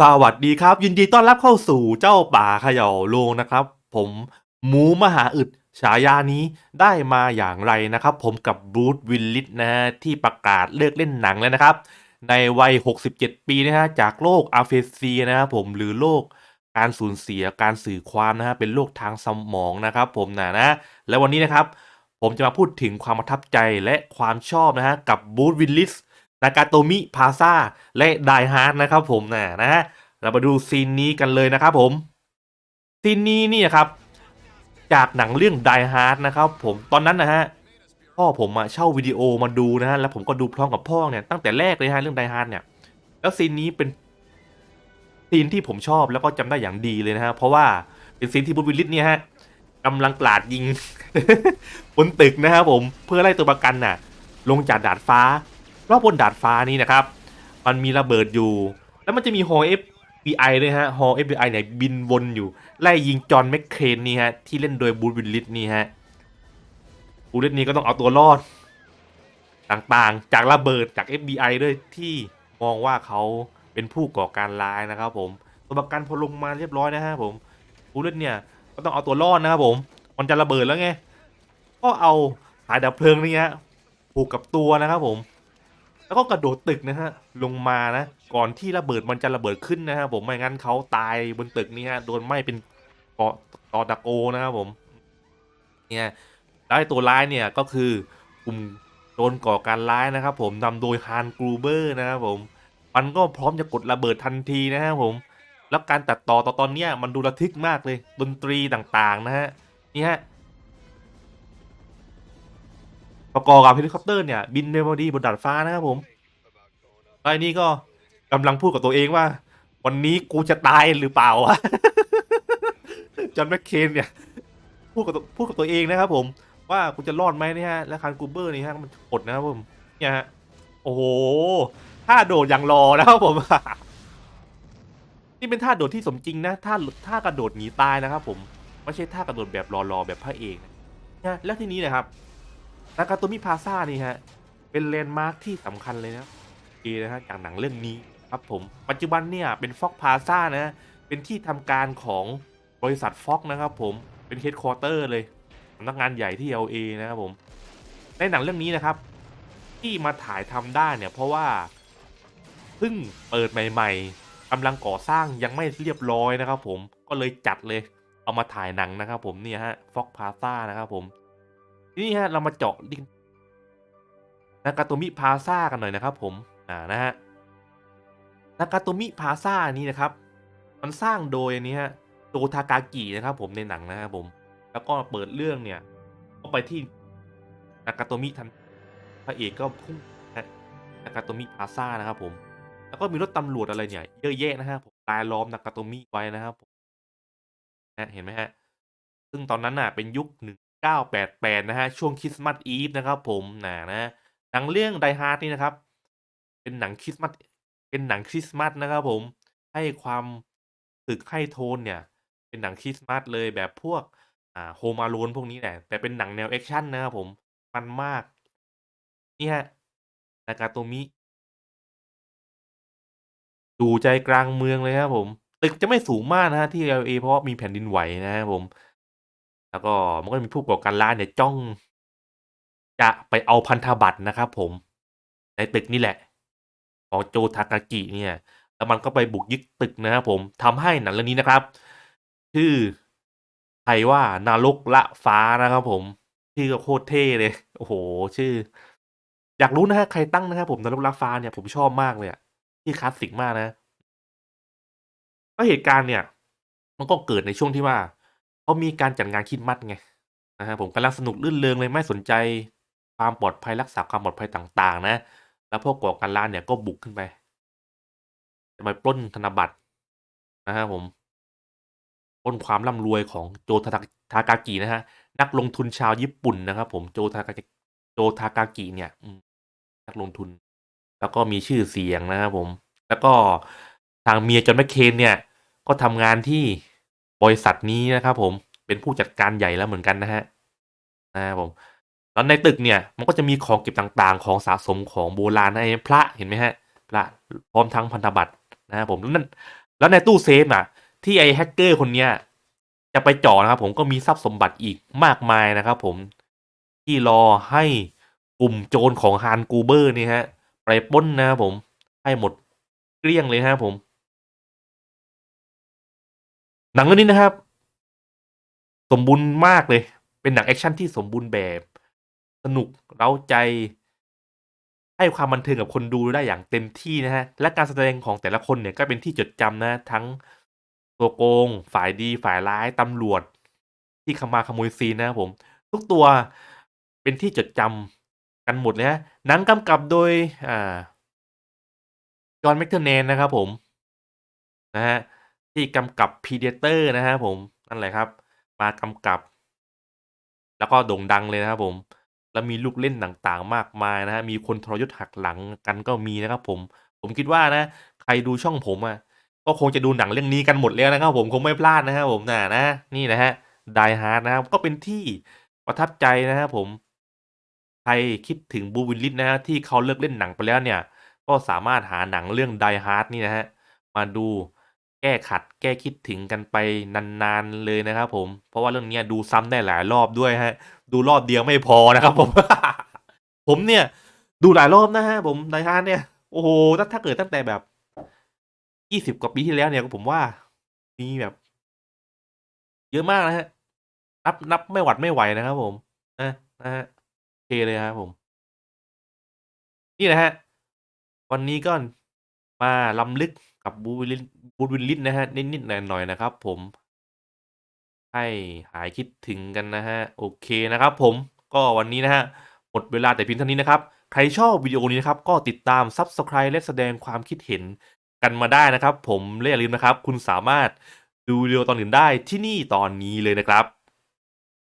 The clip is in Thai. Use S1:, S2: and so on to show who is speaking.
S1: สวัสดีครับ ยินดีต้อนรับเข้าสู่เจ้าป่าเขย่าโลงนะครับ ผมหมูมหาอึดฉายานี้ได้มาอย่างไรนะครับ ผมกับบรูซวิลลิสนะฮะที่ประกาศเลิกเล่นหนังแล้วนะครับ ในวัย 67 ปีนะฮะจากโรคอาเฟซีนะครับผมหรือโรคการสูญเสียการสื่อความนะฮะเป็นโรคทางสมองนะครับ ผมนะนะ และวันนี้นะครับ ผมจะมาพูดถึงความประทับใจและความชอบนะฮะกับบรูซวิลลิส นากาโตมิพาซาและไดฮาร์ดนะครับผมนะนะฮะเรามาดูซีนนี้กันเลยนะครับผมซีนนี้นี่ครับ จากหนังเรื่องไดฮาร์ดนะครับผมตอนนั้นนะฮะพ่อผมอะเช่าวิดีโอมาดูนะฮะแล้วผมก็ดูพร้อมกับพ่อเนี่ยตั้งแต่แรกเลยฮะเรื่องไดฮาร์ดเนี่ย แล้วซีนนี้เป็นซีนที่ผมชอบแล้วก็จำได้อย่างดีเลยนะฮะเพราะว่าเป็นซีนที่บูธวิลลิสเนี่ยฮะกำลังกลาดยิงบนตึกนะครับผมเพื่อไล่ตัวประกันน่ะ ลงจากดาดฟ้า เพราะบนดาดฟ้านี้นะครับ มันมีระเบิดอยู่ แล้วมันจะมีฮอ FBI ด้วยฮะฮอ FBI เนี่ยบินวนอยู่ ไล่ยิงจอห์นแมคเคนนี่ฮะ ที่เล่นโดยบูธวิลลิสนี่ฮะบูวิลลิสนี่ก็ต้องเอาตัวรอด ต่างๆ จากระเบิดจาก FBI ด้วยที่มองว่าเขาเป็นผู้ก่อการร้ายนะครับผมตัวประกันพอลงมาเรียบร้อยนะฮะผมบูวิลลิสเนี่ยก็ต้องเอาตัวรอดนะครับผม มันจะระเบิดแล้วไง ก็เอาสายดับเพลิงนี่ฮะผูกกับตัวนะครับผม แล้วก็กระโดดตึกนะฮะลงมานะ ก่อนที่ระเบิดมันจะระเบิดขึ้นนะฮะผมไม่งั้นเขาตายบนตึกนี่ฮะโดนไหม้เป็นเกาะตอตะโกนะครับผมเนี่ยแล้วไอ้ตัวร้ายเนี่ยก็คือกลุ่มโดนก่อการร้ายนะครับผมนำโดยฮานกรูเบอร์นะครับผมมันก็พร้อมจะกดระเบิดทันทีนะครับผม แล้วการตัดต่อตอนตอนนี้มันดูระทึกมากเลย ดนตรีต่างๆนะฮะนี่ฮะ ประกอบกับเฮลิคอปเตอร์เนี่ยบินเร็วพอดีบนดาดฟ้านะครับผมไอ้นี่ก็กำลังพูดกับตัวเองว่า วันนี้กูจะตายหรือเปล่าวะจอห์นแมคเคนเนี่ยพูดกับพูดกับตัวเองนะครับผมว่ากูจะรอดไหมนี่ฮะและคานกูเบอร์นี่ฮะมันกดนะครับผมเนี่ยฮะโอ้โหท่าโดดอย่างรอนะครับผมนี่เป็นท่าโดดที่สมจริงนะท่าท่ากระโดดหนีตายนะครับผมไม่ใช่ท่ากระโดดแบบรอๆแบบพระเอกนะนะแล้วทีนี้นะครับ นากาโตมิพาซานี่ฮะ เป็นแลนด์มาร์คที่สำคัญเลยนะเอนะฮะจากหนังเรื่องนี้ครับผม ปัจจุบันเนี่ยเป็นฟ็อกพาซานะเป็นที่ทำการของบริษัทฟ็อกนะครับผม เป็นเฮดค q อเตอร์เลยสำนักงานใหญ่ที่ LA นะครับผม ในหนังเรื่องนี้นะครับ ที่มาถ่ายทำได้เนี่ยเพราะว่าเพิ่งเปิดใหม่ ๆกำลังก่อสร้างยังไม่เรียบร้อยนะครับผม ก็เลยจัดเลย เอามาถ่ายหนังนะครับผมเนี่ยฮะฟ็อกพาซานะครับผม นี้ฮะเรามาเจาะลิงนากาโตมิพาซากันหน่อยนะครับ ผมอ่านะฮะนากาโตมิพาซานี้นะครับ มันสร้างโดยอันนี้ฮะโตทากากินะครับ ผมในหนังนะครับผม แล้วก็เปิดเรื่องเนี่ยก็ไปที่นากาโตมิทันพระเอกก็พุ่งนะนากาโตมิพาซานะครับ ผม แล้วก็มีรถตำรวจอะไรเนี่ยเยอะแยะนะฮะผมลายล้อมนากาโตมิไว้นะครับผมนะเห็นไหมฮะซึ่งตอนนั้นน่ะเป็นยุค1988นะฮะ ช่วงคริสต์มาสอีฟนะครับผมนะนะหนังเรื่อง Die Hard นี่นะครับ เป็นหนังคริสต์มาสเป็นหนังคริสต์มาสนะครับผมให้ความตึกให้โทนเนี่ย เป็นหนังคริสต์มาสเลยแบบพวกอ่าโฮมาโลนพวกนี้แหละแต่เป็นหนังแนวแอคชั่นนะครับผมมันมาก นี่ฮะนากาโตมิอยู่ใจกลางเมืองเลยครับผม ตึกจะไม่สูงมากนะฮะที่ LA เพราะมีแผ่นดินไหวนะครับผม แล้วก็มันก็มีผู้ก่อการร้ายเนี่ยจ้อง จะไปเอาพันธบัตรนะครับผม ในตึกนี่แหละ ของโจทากากิเนี่ย แล้วมันก็ไปบุกยึดตึกนะครับผมทำให้หนังเรื่องนี้นะครับชื่อไทยว่านารกละฟ้านะครับผมชื่อก็โคตรเท่เลยโอ้โห ชื่อ อยากรู้นะฮะใครตั้งนะครับผมนรกละฟ้าเนี่ยผมชอบมากเลยอะที่คลาสสิกมากนะก็เหตุการณ์เนี่ย มันก็เกิดในช่วงที่ว่า เขามีการจัดงานคริดมัดไงนะครับผมกำลังสนุกลื่นเริงเลยไม่สนใจความปลอดภัยรักษาความปลอดภัยต่าง ๆ นะ แล้วพวกก่อการร้ายเนี่ยก็บุกขึ้นไปจะมาปล้นธนบัตรนะครับผมปล้นความร่ำรวยของโจทาทากากินะฮะนักลงทุนชาวญี่ปุ่นนะครับ ผมโจทากาโจทากากิเนี่ยนักลงทุน แล้วก็มีชื่อเสียงนะครับผม แล้วก็ทางเมียจอนแมคเคนเนี่ย ก็ทำงานที่ บริษัทนี้นะครับผมเป็นผู้จัดการใหญ่แล้วเหมือนกันนะฮะนะครับผมแล้วในตึกเนี่ยมันก็จะมีของเก็บต่างๆ ของสะสมของโบราณนะไอ้พระเห็นไหมฮะพระพร้อมทั้งพันธบัตรนะครับผมแล้วนั่นแล้วในตู้เซฟน่ะ ที่ไอ้แฮกเกอร์คนเนี้ยจะไปเจ่อนะครับผมก็มีทรัพย์สมบัติอีกมากมายนะครับผมที่รอให้กลุ่มโจรของฮานกูเบอร์นี่ฮะไปป้นนะครับผมให้หมดเกลี้ยงเลยนะครับผม หนังเรื่องนี้นะครับ สมบูรณ์มากเลย เป็นหนังแอคชั่นที่สมบูรณ์แบบ สนุกเร้าใจ ให้ความบันเทิงกับคนดูได้อย่างเต็มที่นะฮะ และการแสดงของแต่ละคนเนี่ยก็เป็นที่จดจำนะ ทั้งตัวโกง ฝ่ายดี ฝ่ายร้าย ตำรวจ ที่ขมาขโมยซีนนะครับผม ทุกตัวเป็นที่จดจำกันหมดเลยฮะหนังกำกับโดยอ่าจอห์นแมคเทอร์แนนนะครับผม นะฮะ ที่กำกับ Predator นะครับผมนั่นแหละครับ มากำกับ แล้วก็โด่งดังเลยนะครับผม แล้วมีลูกเล่นต่างๆ มากมายนะฮะมีคนทรยศหักหลังกันก็มีนะครับผม ผมคิดว่านะ ใครดูช่องผมอะก็คงจะดูหนังเรื่องนี้กันหมดแล้วนะครับ ผมคงไม่พลาดนะครับผมน่ะนะนี่นะฮะ Die Hard นะครับก็เป็นที่ประทับใจนะครับผมใครคิดถึงบูวิลลิสนะฮะที่เขาเลิกเล่นหนังไปแล้วเนี่ย ก็สามารถหาหนังเรื่อง Die Hard นี่นะฮะมาดู แก้ขัดแก้คิดถึงกันไปนานๆเลยนะครับผม เพราะว่าเรื่องนี้ดูซ้ำได้หลายรอบด้วยฮะ ดูรอบเดียวไม่พอนะครับผม ผมเนี่ยดูหลายรอบนะฮะผม Die Hard เนี่ย โอ้โหถ้าถ้าเกิดตั้งแต่แบบยี่สิบกว่าปีที่แล้วเนี่ยผมว่ามีแบบ เยอะมากนะฮะ นับนับไม่หวัดไม่ไหวนะครับผมนะนะฮะโอเคเลยครับผม นี่นะฮะ วันนี้ก็มาล้ำลึก กับบูวิลลิสบูวิลลิสนะฮะ นิดๆหน่อยๆนะครับ ผม ให้หายคิดถึงกันนะฮะ โอเคนะครับผมก็วันนี้นะฮะ หมดเวลาแต่เพียงเท่านี้นะครับ ใครชอบวิดีโอนี้นะครับ ก็ติดตาม Subscribe และแสดงความคิดเห็นกันมาได้นะครับ ผมและอย่าลืมนะครับ คุณสามารถดูวิดีโอตอนอื่นได้ที่นี่ตอนนี้เลยนะครับ